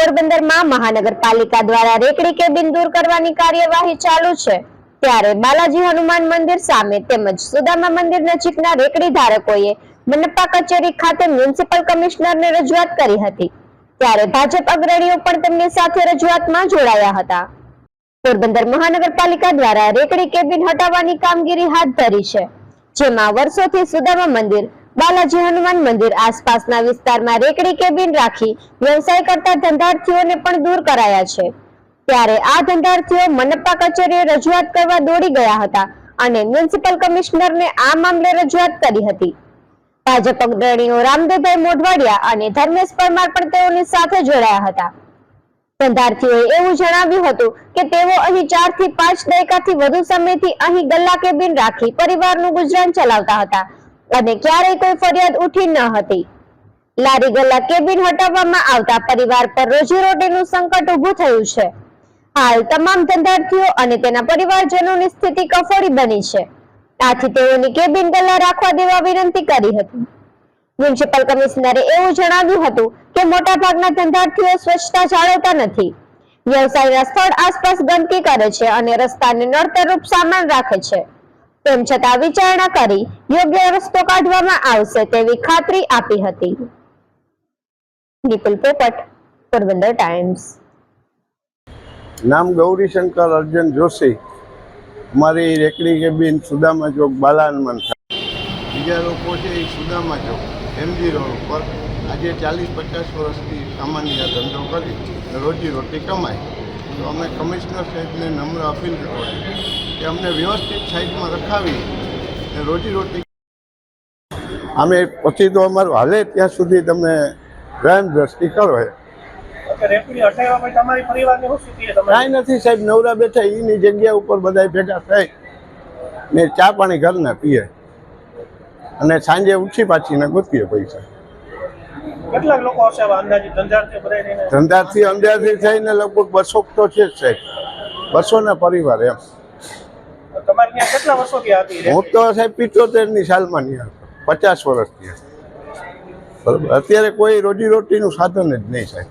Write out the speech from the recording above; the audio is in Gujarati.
પોરબંદરમાં મહાનગરપાલિકા દ્વારા રેકડી કેબિન દૂર કરવાની કાર્યવાહી ચાલુ છે. ત્યારે બાલાજી હનુમાન મંદિર સામે તેમજ સુદામા મંદિર નજીકના રેકડી ધારકોએ મનપા કચેરી ખાતે મ્યુનિસિપલ કમિશનરને રજૂઆત કરી હતી. ત્યારે ભાજપ અગ્રણીઓ પણ તેમની સાથે રજૂઆતમાં જોડાયા હતા. પોરબંદર મહાનગરપાલિકા દ્વારા રેકડી કેબિન હટાવવાની કામગીરી હાથ ધરી છે. જેમાં વર્ષોથી સુદામા મંદિર બાલાજી હનુમાન મંદિર આસપાસના વિસ્તારમાં રેકડી કેબિન રાખી વ્યવસાય કરતા ધંધાર્થીઓને પણ દૂર કરાયા છે. ત્યારે આ ધંધાર્થીઓ મનપા કચેરીએ રજૂઆત કરવા દોડી ગયા હતા અને મ્યુનિસિપલ કમિશનરને આ મામલે રજૂઆત કરી હતી. ભાજપ અગ્રણીઓ રામદેવભાઈ મોઢવાડિયા અને ધર્મેશ પરમાર પણ તેઓની સાથે જોડાયા હતા. ધંધાર્થીઓએ એવું જણાવ્યું હતું કે તેઓ અહીં ચારથી પાંચ દાયકાથી વધુ સમયથી અહીં ગલ્લા કેબિન રાખી પરિવારનું ગુજરાન ચલાવતા હતા. અને ક્યારેય કોઈ ફરિયાદ ઉઠી ન હતી. લારી ગલ્લા કેબિન હટાવવામાં આવતા પરિવાર પર રોજીરોટીનું સંકટ ઊભું થયું છે. હાલ તમામ ધંધાર્થીઓ અને તેના પરિવારજનોની સ્થિતિ કફોડી બની છે. આથી તેઓની કેબિન ગલ્લા રાખવા દેવા વિનંતી કરી હતી. મ્યુનિસિપલ કમિશનરે એવું જણાવ્યું હતું કે મોટાભાગના ધંધાર્થીઓ સ્વચ્છતા જાળવતા નથી. વ્યવસાયના સ્થળ આસપાસ ગંદકી કરે છે અને રસ્તાને નડતરરૂપ સામાન રાખે છે. તેમ છતાં વિચારણા કરી યોગ્ય રસ્તો કાઢવામાં આવશે તેવી ખાતરી આપી હતી. નિપુલ પોપટ, પોરબંદર ટાઈમ્સ. નામ ગૌરીશંકર અર્જુન જોશી. અમારી રેકડી કેબિન સુદામા ચોક બાલાનમન બીજા લોકો છે એ સુદામા ચોક, એમજી રોડ ઉપર. આજે ચાલીસ પચાસ વર્ષથી સામાન્ય ધંધો કરી રોજી રોટી કમાય. તો અમે કમિશનર સાહેબને નમ્ર અપીલ કરવા કે અમને વ્યવસ્થિત સાઈડમાં રખાવી અને રોજી રોટી અમે પછી તો અમારું હાલે ત્યાં સુધી તમે ગ્રામ દ્રષ્ટિ કરો એ કે રેફરી હટાવ્યા પછી તમારી પરિવારની શું સ્થિતિ છે તમારી? કાંઈ નથી સાહેબ નવરા બેઠા એની જગ્યા ઉપર બધા ભેગા થાય. ને ચા પાણી ઘરના પીએ. અને સાંજે ઉઠી પાછીને ગોતીએ પૈસા. કેટલાક લોકો હશે બધા અંદાજથી થઈને લગભગ બસો તો છે જ સાહેબ. બસો ના પરિવાર એમ. તમારે ત્યાં કેટલા વર્ષોથી હતી હું તો સાહેબ પિત્તોતેરની સાલમાં નહીં પચાસ વર્ષથી બરોબર. અત્યારે કોઈ રોજીરોટીનું સાધન જ નહીં સાહેબ.